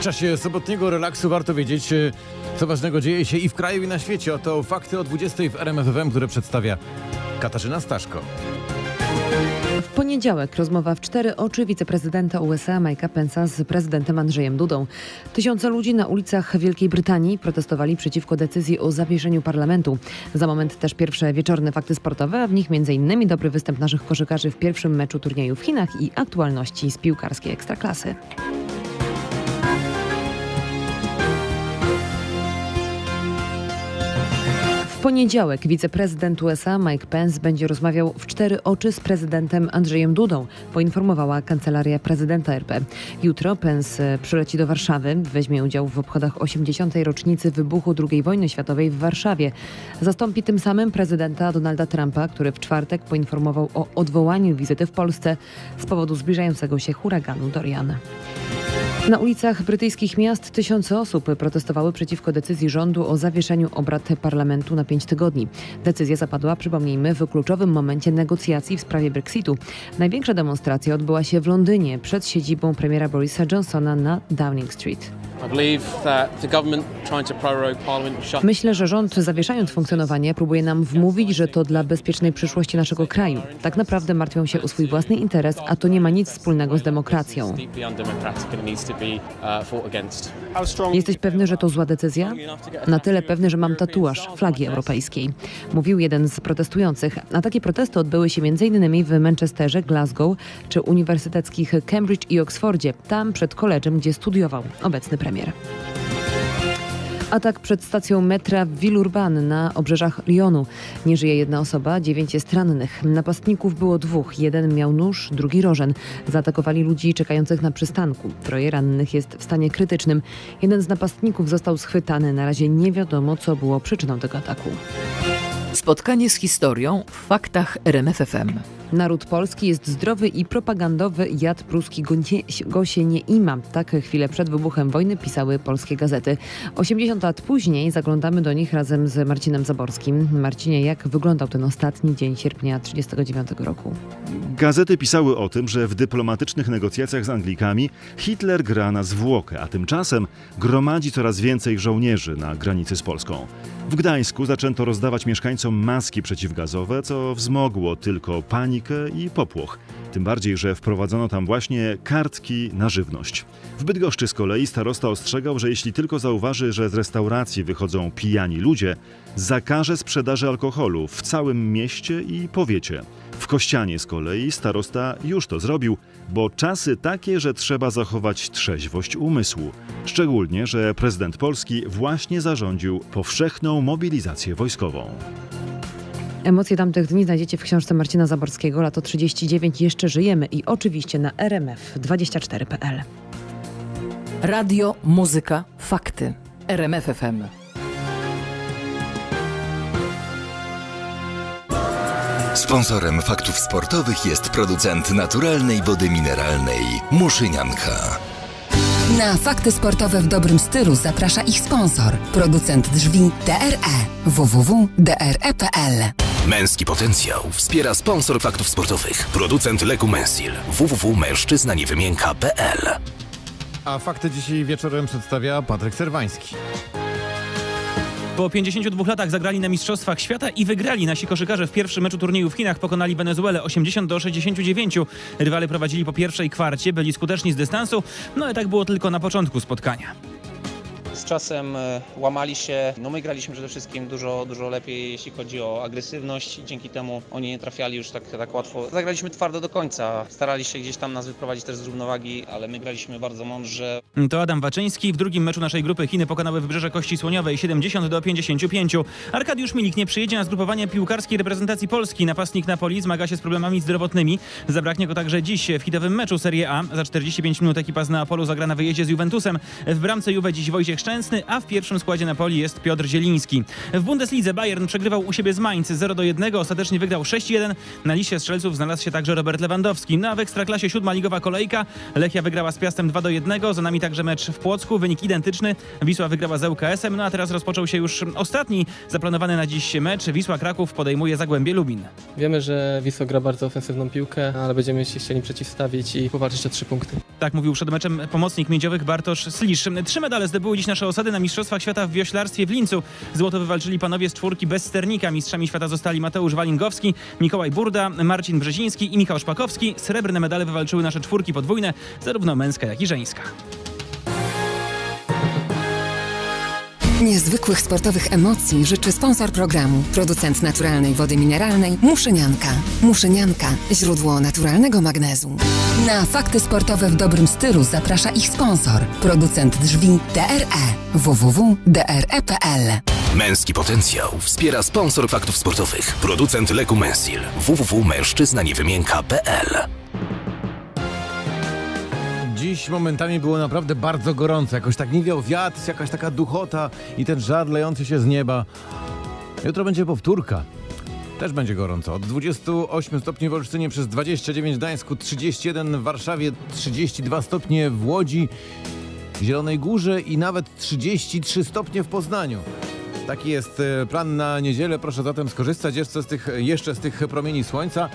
W czasie sobotniego relaksu warto wiedzieć, e, co ważnego dzieje się i w kraju, i na świecie. Oto fakty o 20 w RMFFM, które przedstawia Katarzyna Staszko. W poniedziałek rozmowa w cztery oczy wiceprezydenta USA Mike'a Pence'a z prezydentem Andrzejem Dudą. Tysiące ludzi na ulicach Wielkiej Brytanii protestowali przeciwko decyzji o zawieszeniu parlamentu. Za moment też pierwsze wieczorne fakty sportowe, a w nich m.in. dobry występ naszych koszykarzy w pierwszym meczu turnieju w Chinach i aktualności z piłkarskiej ekstraklasy. Poniedziałek wiceprezydent USA Mike Pence będzie rozmawiał w cztery oczy z prezydentem Andrzejem Dudą, poinformowała kancelaria prezydenta RP. Jutro Pence e, przyleci do Warszawy, weźmie udział w obchodach 80. rocznicy wybuchu II wojny światowej w Warszawie. Zastąpi tym samym prezydenta Donalda Trumpa, który w czwartek poinformował o odwołaniu wizyty w Polsce z powodu zbliżającego się huraganu Dorian. Na ulicach brytyjskich miast tysiące osób protestowały przeciwko decyzji rządu o zawieszeniu obrad parlamentu na pięć tygodni. Decyzja zapadła, przypomnijmy, w kluczowym momencie negocjacji w sprawie Brexitu. Największa demonstracja odbyła się w Londynie przed siedzibą premiera Borisa Johnsona na Downing Street. I believe that the government trying to prorogue Parliament shut Myślę, że rząd zawieszając funkcjonowanie próbuje nam wmówić, że to dla bezpiecznej przyszłości naszego kraju. Tak naprawdę martwią się o swój własny interes, a to nie ma nic wspólnego z demokracją. uh. Jesteś pewny, że to zła decyzja? Na tyle pewny, że mam tatuaż flagi europejskiej. Mówił jeden z protestujących. A takie protesty odbyły się m.in. w Manchesterze, Glasgow czy uniwersyteckich Cambridge i Oxfordzie. Tam przed koledżem, gdzie studiował obecny premier. Atak przed stacją metra w Villeurbanne na obrzeżach Lyonu. Nie żyje jedna osoba, dziewięć jest rannych. Napastników było dwóch. Jeden miał nóż, drugi rożen. Zaatakowali ludzi czekających na przystanku. Troje rannych jest w stanie krytycznym. Jeden z napastników został schwytany. Na razie nie wiadomo, co było przyczyną tego ataku. Spotkanie z historią w faktach RMFFM. Naród polski jest zdrowy i propagandowy, jad pruski go, nie, go się nie ima. Tak chwilę przed wybuchem wojny pisały polskie gazety. 80 lat później zaglądamy do nich razem z Marcinem Zaborskim. Marcinie, jak wyglądał ten ostatni dzień sierpnia 1939 roku? Gazety pisały o tym, że w dyplomatycznych negocjacjach z Anglikami Hitler gra na zwłokę, a tymczasem gromadzi coraz więcej żołnierzy na granicy z Polską. W Gdańsku zaczęto rozdawać mieszkańcom maski przeciwgazowe, co wzmogło tylko panikę i popłoch. Tym bardziej, że wprowadzono tam właśnie kartki na żywność. W Bydgoszczy z kolei starosta ostrzegał, że jeśli tylko zauważy, że z restauracji wychodzą pijani ludzie, zakaże sprzedaży alkoholu w całym mieście i powiecie. W Kościanie z kolei starosta już to zrobił, bo czasy takie, że trzeba zachować trzeźwość umysłu. Szczególnie, że prezydent Polski właśnie zarządził powszechną mobilizację wojskową. Emocje tamtych dni znajdziecie w książce Marcina Zaborskiego, lato 39, jeszcze żyjemy i oczywiście na rmf24.pl. Radio, muzyka, fakty. RMFFM. Sponsorem faktów sportowych jest producent naturalnej wody mineralnej Muszynianka. Na fakty sportowe w dobrym stylu zaprasza ich sponsor, producent drzwi DRE www.dre.pl. Męski potencjał wspiera sponsor faktów sportowych. Producent leku Mensil www.mężczyznaniewymienka.pl A fakty dzisiaj wieczorem przedstawia Patryk Serwański. Po 52 latach zagrali na Mistrzostwach Świata i wygrali nasi koszykarze w pierwszym meczu turnieju w Chinach. Pokonali Wenezuelę 80 do 69. Rywale prowadzili po pierwszej kwarcie, byli skuteczni z dystansu, no ale tak było tylko na początku spotkania. Z czasem e, łamali się. No my graliśmy przede wszystkim dużo, dużo lepiej, jeśli chodzi o agresywność. Dzięki temu oni nie trafiali już tak, tak łatwo. Zagraliśmy twardo do końca. Starali się gdzieś tam nas wyprowadzić też z równowagi, ale my graliśmy bardzo mądrze. To Adam Waczyński. W drugim meczu naszej grupy Chiny pokonały Wybrzeże Kości Słoniowej 70 do 55. Arkadiusz Milik nie przyjedzie na zgrupowanie piłkarskiej reprezentacji Polski. Napastnik Napoli zmaga się z problemami zdrowotnymi. Zabraknie go także dziś w hitowym meczu Serie A. Za 45 minut ekipa z Neapolu zagra na wyjeździe z Juventusem. W bramce Juve dziś Wojciech Szczęsny. Szczęsny, a w pierwszym składzie Napoli jest Piotr Zieliński. W Bundeslidze Bayern przegrywał u siebie z Mainz 0 do 1, ostatecznie wygrał 6-1. Na liście strzelców znalazł się także Robert Lewandowski. No a w Ekstraklasie siódma ligowa kolejka. Lechia wygrała z Piastem 2 do 1, za nami także mecz w Płocku, wynik identyczny. Wisła wygrała z ŁKS-em, no a teraz rozpoczął się już ostatni zaplanowany na dziś mecz. Wisła Kraków podejmuje Zagłębie Lubin. Wiemy, że Wisła gra bardzo ofensywną piłkę, ale będziemy się chcieli przeciwstawić i powalczyć o trzy punkty. Tak mówił przed meczem pomocnik miedziowych Bartosz Slisz. Trzy medale zdobyły dziś nasze osady na Mistrzostwach Świata w wioślarstwie w Lincu. Złoto wywalczyli panowie z czwórki bez sternika. Mistrzami świata zostali Mateusz Walingowski, Mikołaj Burda, Marcin Brzeziński i Michał Szpakowski. Srebrne medale wywalczyły nasze czwórki podwójne, zarówno męska, jak i żeńska. Niezwykłych sportowych emocji życzy sponsor programu, producent naturalnej wody mineralnej Muszynianka. Muszynianka, źródło naturalnego magnezu. Na fakty sportowe w dobrym stylu zaprasza ich sponsor, producent drzwi DRE www.dre.pl. Męski potencjał wspiera sponsor faktów sportowych. Producent leku Mensil. www.mężczyznaniewymien.pl Dziś momentami było naprawdę bardzo gorąco. Jakoś tak nie wiał wiatr, jakaś taka duchota i ten żar lejący się z nieba. Jutro będzie powtórka. Też będzie gorąco. Od 28 stopni w Olsztynie przez 29 w Gdańsku, 31 w Warszawie, 32 stopnie w Łodzi, Zielonej Górze i nawet 33 stopnie w Poznaniu. Taki jest e, plan na niedzielę. Proszę zatem skorzystać jeszcze z tych, jeszcze z tych promieni słońca.